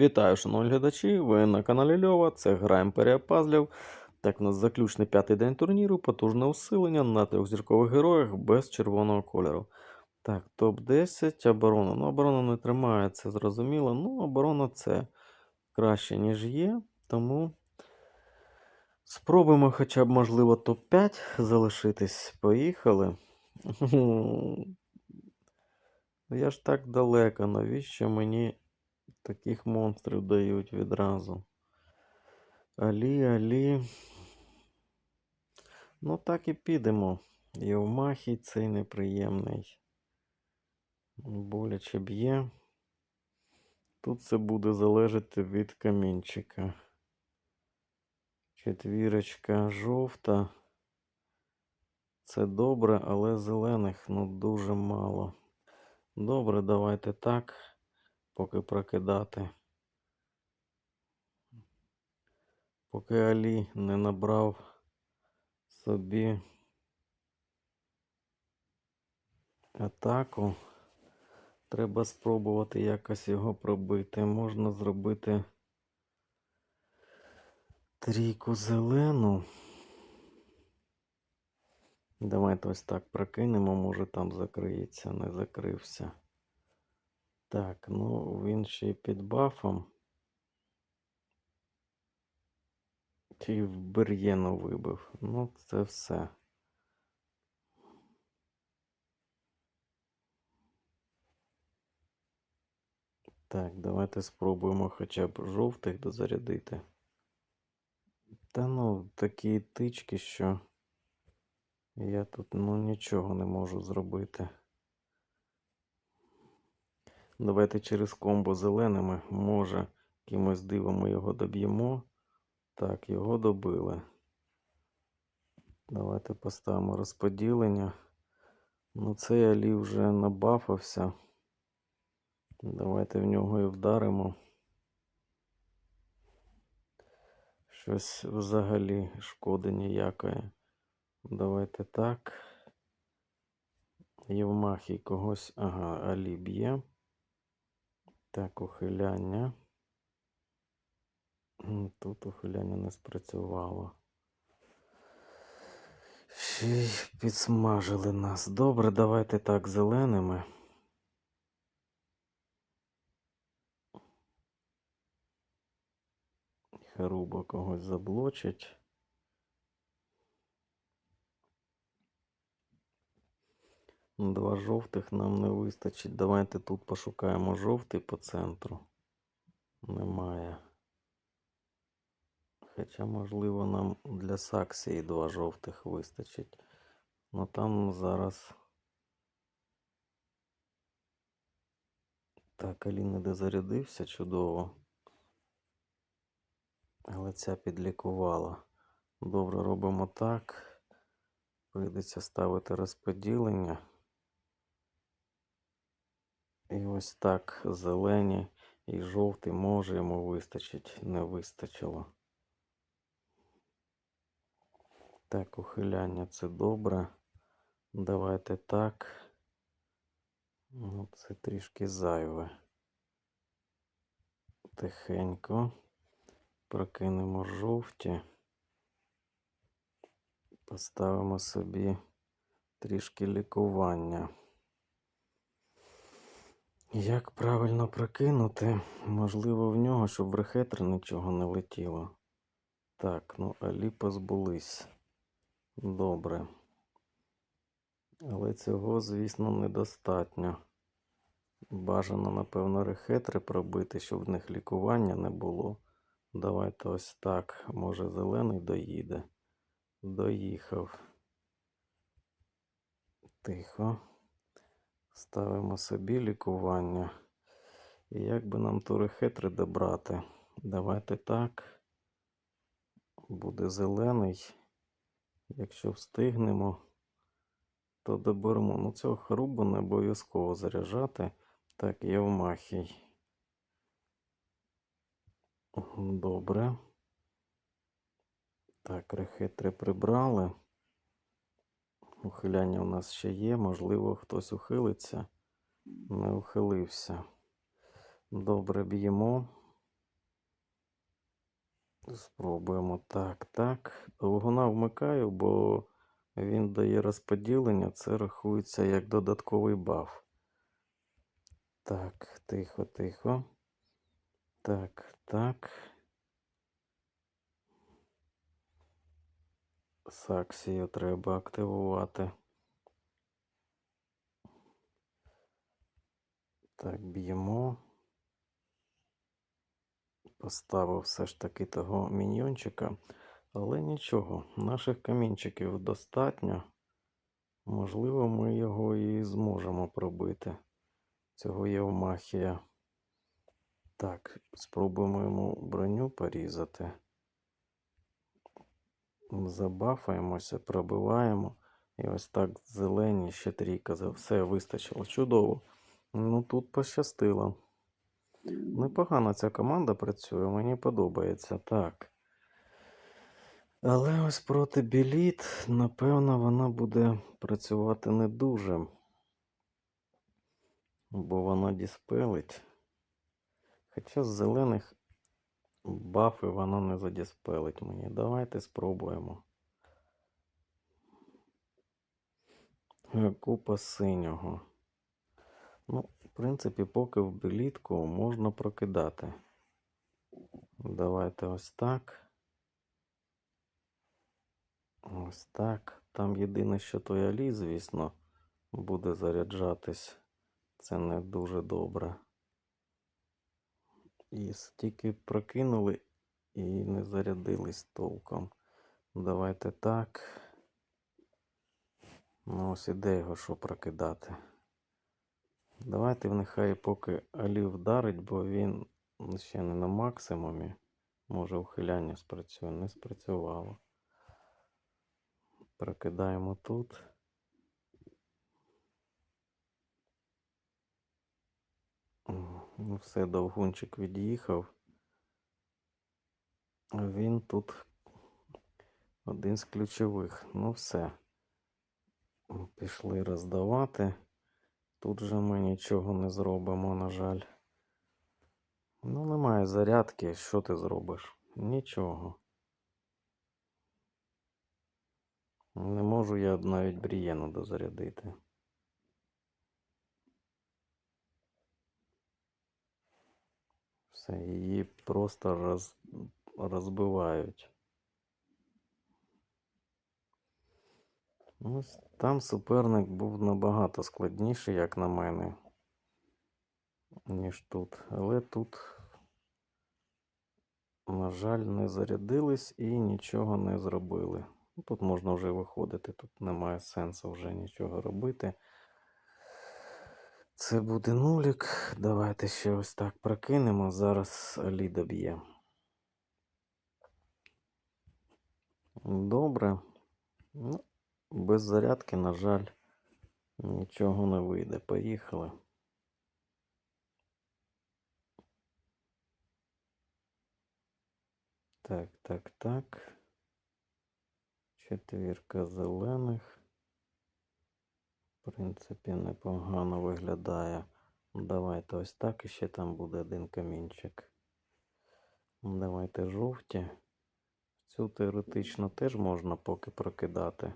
Вітаю, шановні глядачі! Ви на каналі Льова. Це гра Імперія. Так, у нас заключний п'ятий день турніру, потужне усилення на трьохзіркових героях без червоного кольору. Так, топ-10, оборона. Ну, оборона не тримає, це зрозуміло. Ну, оборона це краще, ніж є. Тому спробуємо хоча б, можливо, топ-5 залишитись. Поїхали. Я ж так далеко, навіщо мені таких монстрів дають відразу? Алі, алі. Ну, так і підемо. Євмахій цей неприємний. Боляче б'є. Тут це буде залежати від камінчика. Четвірочка жовта. Це добре, але зелених ну дуже мало. Добре, давайте так, поки прокидати. Поки Алі не набрав собі атаку, треба спробувати якось його пробити. Можна зробити трійку зелену. Давайте ось так прокинемо, може там закриється, не закрився. Так, ну він ще й під бафом. Чи в Бер'єну вибив. Ну, це все. Так, давайте спробуємо хоча б жовтих дозарядити. Та ну, такі тички, що я тут ну нічого не можу зробити. Давайте через комбо зеленими, може, якимось дивом ми його доб'ємо. Так, його добили. Давайте поставимо розподілення. Ну, цей Алі вже набафався. Давайте в нього і вдаримо. Щось взагалі шкоди ніякої. Давайте так. Євмахій когось. Ага, Алі б'є. Так, ухиляння. Тут ухиляння не спрацювало. Ще підсмажили нас. Добре, давайте так зеленими. Харуба когось заблочить. Два жовтих нам не вистачить. Давайте тут пошукаємо жовтий по центру. Немає. Хоча, можливо, нам для Саксії два жовтих вистачить. Ну там зараз. Так, Алін не дозарядився чудово. Але ця підлікувала. Добре, робимо так. Прийдеться ставити розподілення. І ось так зелені і жовтий може йому вистачить, не вистачило. Так, ухиляння це добре. Давайте так. Ну, це трішки зайве. Тихенько. Прокинемо жовті. Поставимо собі трішки лікування. Як правильно прокинути? Можливо, в нього, щоб в рехетр нічого не летіло. Так, ну Алі позбулись. Добре. Але цього, звісно, недостатньо. Бажано, напевно, рехетри пробити, щоб в них лікування не було. Давайте ось так. Може, зелений доїде. Доїхав. Тихо. Ставимо собі лікування. І як би нам ту рехетри добрати? Давайте так. Буде зелений. Якщо встигнемо, то доберемо. Ну, цього харубу не обов'язково заряджати. Так, є махій. Добре. Так, рехетри прибрали. Ухиляння у нас ще є. Можливо, хтось ухилиться. Не ухилився. Добре б'ємо. Спробуємо так, так. Вогона вмикаю, бо він дає розподілення, це рахується як додатковий баф. Так, тихо, тихо. Так, так. Саксію треба активувати. Так, б'ємо. Поставив все ж таки того міньйончика. Але нічого, наших камінчиків достатньо. Можливо, ми його і зможемо пробити. Цього Євмахія. Так, спробуємо йому броню порізати. Забафаємося, пробиваємо. І ось так зелені ще трійка. За все вистачило. Чудово. Ну тут пощастило. Непогано ця команда працює, мені подобається. Так. Але ось проти біліт, напевно, вона буде працювати не дуже. Бо вона діспелить. Хоча з зелених бафи вона не задіспелить мені. Давайте спробуємо. Е, Купа синього. Ну, в принципі, поки в білітку можна прокидати. Давайте ось так. Ось так. Там єдине, що той Алі, звісно, буде заряджатись. Це не дуже добре. І стільки прокинули і не зарядились толком. Давайте так. Ну, ось іде його що прокидати. Давайте нехай поки Алі вдарить, бо він ще не на максимумі. Може ухиляння спрацює, не спрацювало. Прокидаємо тут. Ну, все, довгунчик від'їхав. Він тут один з ключових. Ну все. Пішли роздавати. Тут же ми нічого не зробимо, на жаль. Ну, немає зарядки. Що ти зробиш? Нічого. Не можу я навіть брієну дозарядити. Все, її просто роз... розбивають. Ось там суперник був набагато складніший, як на мене, ніж тут. Але тут, на жаль, не зарядились і нічого не зробили. Ну, Тут можна вже виходити, тут немає сенсу вже нічого робити. Це буде нулік. Давайте ще ось так прокинемо. Зараз Алі доб'є. Добре. Ну, без зарядки, на жаль, нічого не вийде. Поїхали. Так, так, так. Четвірка зелених. В принципі, непогано виглядає. Давайте ось так і ще там буде один камінчик. Давайте жовті. Цю теоретично теж можна поки прокидати.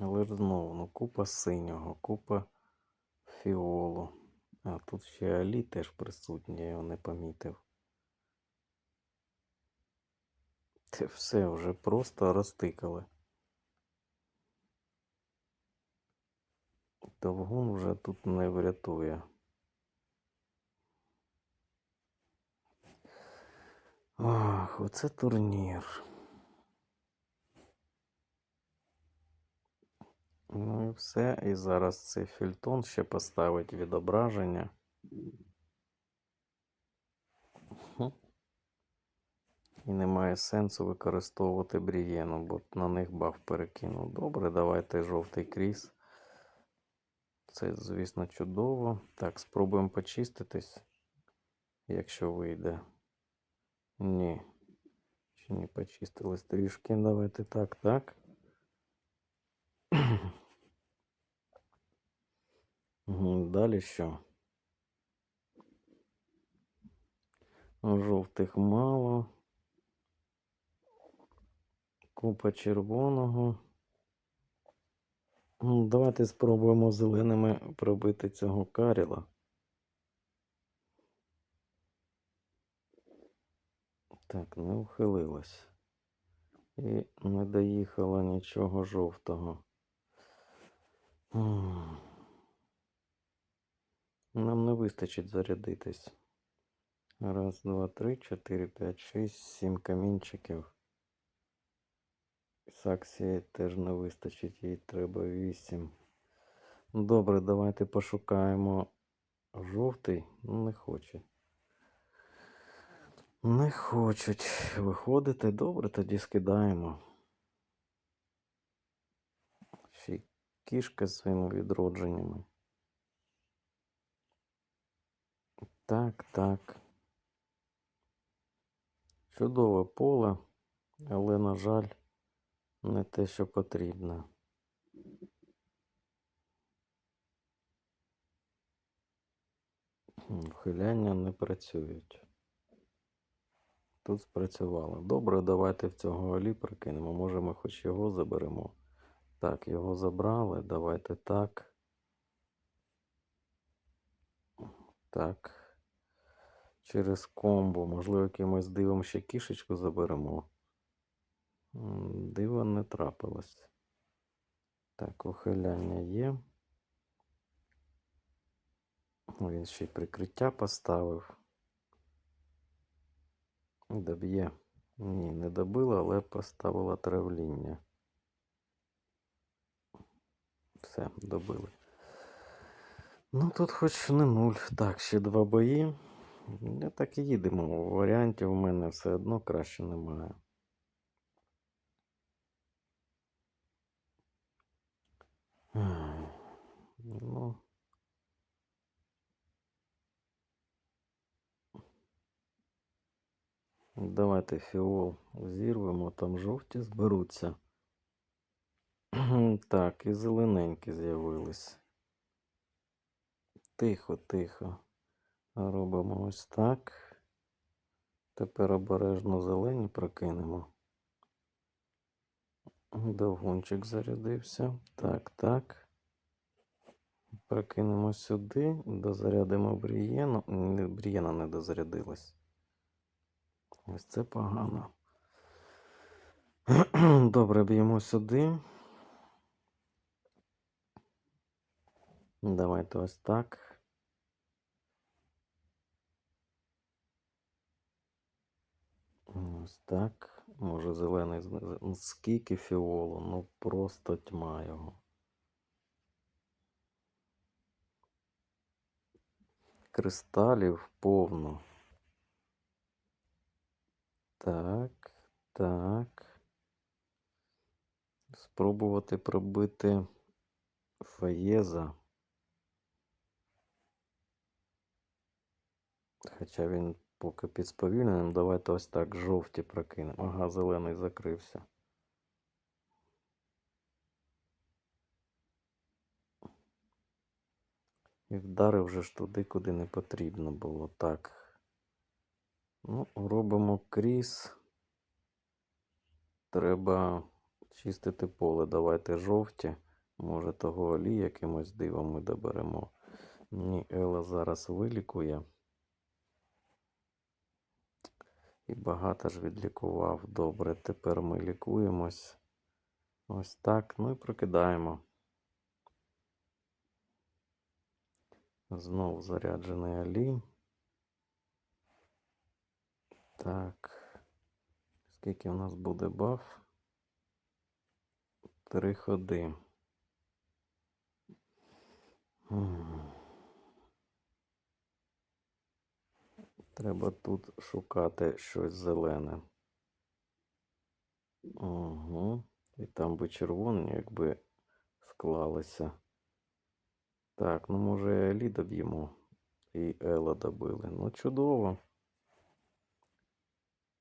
Але ж знову, ну, купа синього, купа фіолу. А тут ще Алі теж присутній, я його не помітив. Це все вже просто розтикали. Довгун вже тут не врятує. Ах, оце турнір. Ну і все. І зараз цей фільтон ще поставить відображення. І немає сенсу використовувати брієну, бо на них баф перекинув. Добре, давайте жовтий кріс. Це, звісно, чудово. Так, спробуємо почиститись, якщо вийде. Ні. Ще не почистились трішки. Давайте так, так. Далі що? Жовтих мало. Купа червоного. Давайте спробуємо зеленими пробити цього каріла. Так, не ухилилась. І не доїхала нічого жовтого. Нам не вистачить зарядитись. Раз, два, три, чотири, п'ять, шість, сім камінчиків. Саксії теж не вистачить, їй треба вісім. Добре, давайте пошукаємо жовтий. Ну, Не хоче. Не хочуть виходити. Добре, тоді скидаємо. Ще кішка з своїми відродженнями. Так, так. Чудове поле, але, на жаль, не те, що потрібно. Вхиляння не працюють. Тут спрацювало. Добре, давайте в цього Алі прикинемо. Може, ми хоч його заберемо. Так, його забрали. Давайте так. Так. Через комбо. Можливо, якимось дивом ще кішечку заберемо. Диво не трапилось. Так, ухиляння є. Він ще й прикриття поставив. Доб'є. Ні, не добила, але поставила травління. Все, добили. Ну, тут хоч не нуль. Так, ще два бої. Я так і їдемо. Варіантів в мене все одно краще немає. Ай, Ну. Давайте фіол зірвемо, там жовті зберуться. Так, і зелененькі з'явились. Тихо, тихо. Робимо ось так. Тепер обережно зелені прокинемо. Довгунчик зарядився. Так, так. Прокинемо сюди, дозарядимо брієну. Брієна не дозарядилась. Ось це погано. Добре, б'ємо сюди. Давайте ось так. Ось так. Може зелений Скільки фіолу, ну просто тьма його. Кристалів повно. Так, так. Спробувати пробити Фаєза. Хоча він поки під сповільненим, давайте ось так жовті прокинемо. Ага, зелений закрився. І вдарив вже ж туди, куди не потрібно було. Так. Ну, робимо кріс. Треба чистити поле. Давайте жовті. Може, того олі якимось дивом ми доберемо. Ні, Ела зараз вилікує. І багато ж відлікував. Добре, тепер ми лікуємось. Ось так. Ну і прокидаємо. Знов заряджений Алі. Так. Скільки у нас буде баф? Три ходи. Треба тут шукати щось зелене. Угу. І там би червоні, якби склалися. Так, ну може Елі доб'ємо. І Ела добили. Ну, чудово.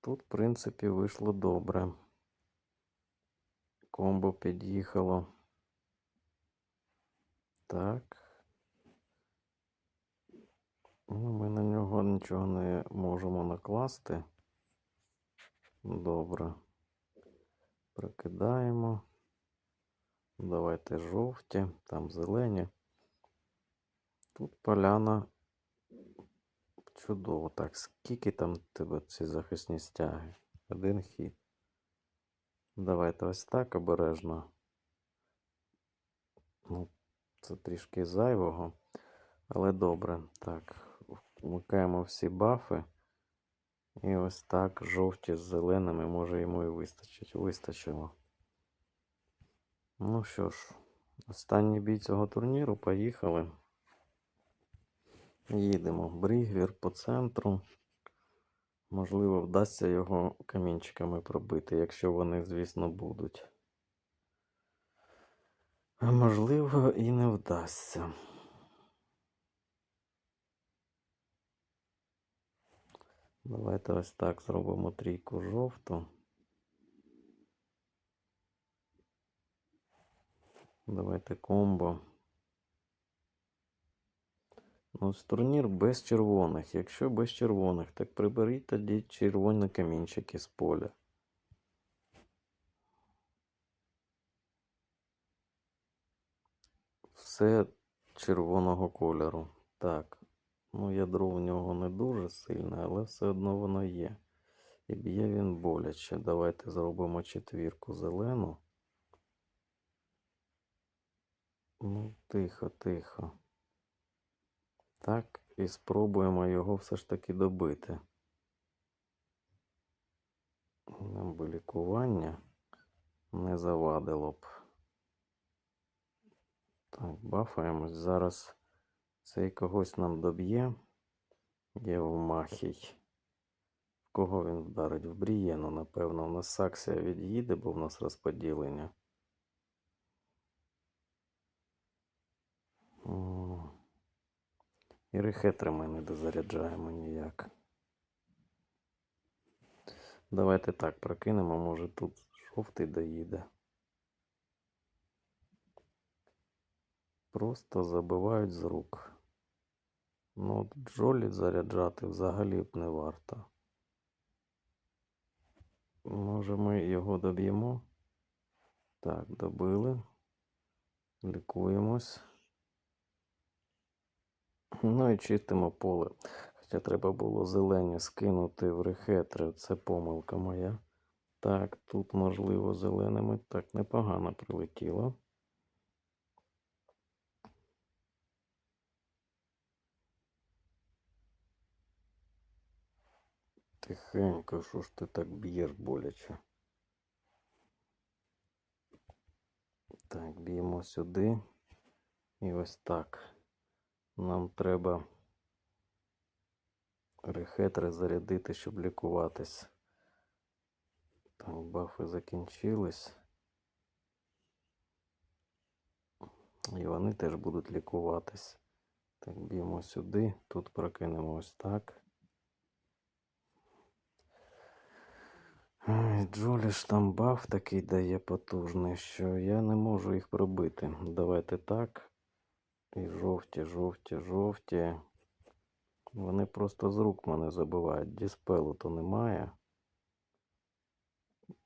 Тут, в принципі, вийшло добре. Комбо під'їхало. Так. Ну, ми на нього нічого не можемо накласти. Добре. Прикидаємо. Давайте жовті, там зелені. Тут поляна чудово. Так, скільки там тебе ці захисні стяги? Один хід. Давайте ось так обережно. Ну, це трішки зайвого, але добре. Так, вмикаємо всі бафи. І ось так жовті з зеленими може йому і вистачить. Вистачило. Ну що ж, останній бій цього турніру. Поїхали. Їдемо. Брігвір по центру. Можливо, вдасться його камінчиками пробити, якщо вони, звісно, будуть. А можливо, і не вдасться. Давайте ось так зробимо трійку жовту. Давайте комбо. Ну, ось турнір без червоних. Якщо без червоних, так приберіть тоді червоні камінчики з поля. Все червоного кольору. Так. Ну, ядро в нього не дуже сильне, але все одно воно є. І б'є він боляче. Давайте зробимо четвірку зелену. Ну, тихо, тихо. Так, і спробуємо його все ж таки добити. Нам би лікування не завадило б. Так, бафаємось. Зараз цей когось нам доб'є. Євмахій. В кого він вдарить? В Брієну, напевно. У нас Саксія від'їде, бо в нас розподілення. І рехетри ми не дозаряджаємо ніяк. Давайте так прокинемо, може тут жовтий доїде. Просто забивають з рук. Ну, от Джолі заряджати взагалі б не варто. Може ми його доб'ємо? Так, добили. Лікуємось. Ну і чистимо поле. Хоча треба було зелені скинути в рехетри. Це помилка моя. Так, тут, можливо, зеленими так непогано прилетіло. Тихенько, що ж ти так б'єш боляче? Так, б'ємо сюди. І ось так. Нам треба рехетри зарядити, щоб лікуватись. Так, бафи закінчились. І вони теж будуть лікуватись. Так, б'ємо сюди, тут прокинемо ось так. Ай, Джолі ж там баф такий дає потужний, що я не можу їх пробити. Давайте так. І жовті, жовті, жовті. Вони просто з рук мене забивають. Діспелу то немає.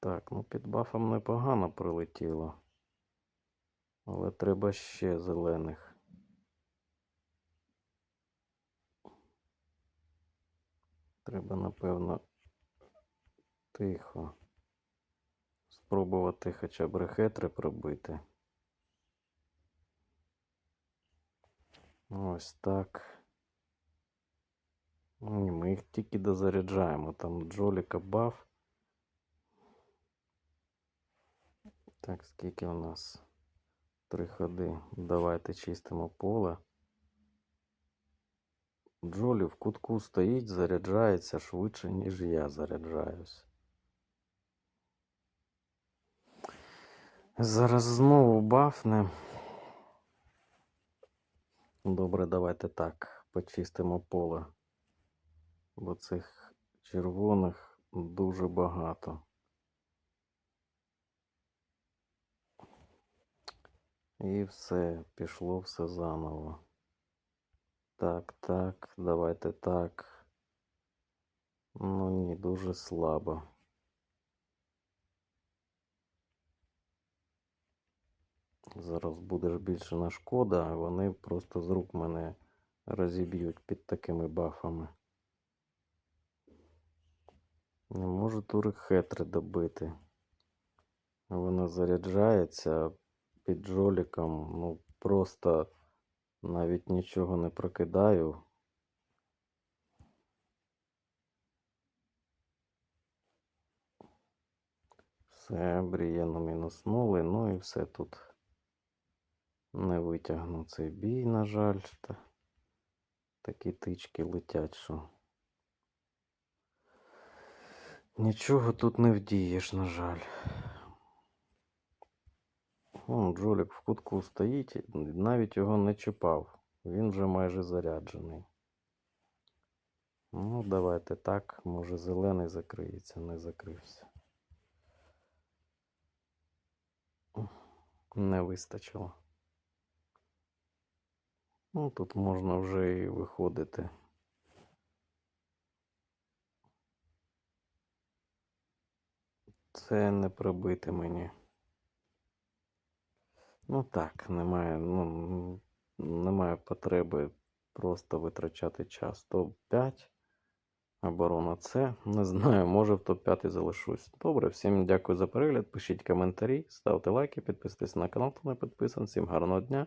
Так, ну під бафом непогано прилетіло. Але треба ще зелених. Треба, напевно, тихо. Спробувати хоча б рехетри пробити. Ось так. Ні, ми їх тільки дозаряджаємо. Там Джоліка баф. Так, скільки у нас? Три ходи. Давайте чистимо поле. Джолі в кутку стоїть, заряджається швидше, ніж я заряджаюсь. Зараз знову бафне. Добре, давайте так. Почистимо поле. Бо цих червоних дуже багато. І все, пішло все заново. так, так. Давайте так. Ну ні, дуже слабо. Зараз буде більше на шкода, вони просто з рук мене розіб'ють під такими бафами. Не можу турик хетри добити. Вона заряджається під жоліком. Ну просто навіть нічого не прокидаю. Все, Брієну мінуснули, ну і все тут. Не витягну цей бій, на жаль. Та... Такі тички летять, що. Нічого тут не вдієш, на жаль. Вон Джолік в кутку стоїть, навіть його не чіпав. Він вже майже заряджений. Ну, давайте так. Може зелений закриється, не закрився. Не вистачило. Ну, тут можна вже і виходити. Це не пробити мені. Ну так, немає, ну, немає потреби просто витрачати час. Топ-5. Оборона С. Не знаю, може в топ-5 залишусь. Добре, всім дякую за перегляд. Пишіть коментарі, ставте лайки, підписуйтесь на канал, хто не підписаний. Всім гарного дня.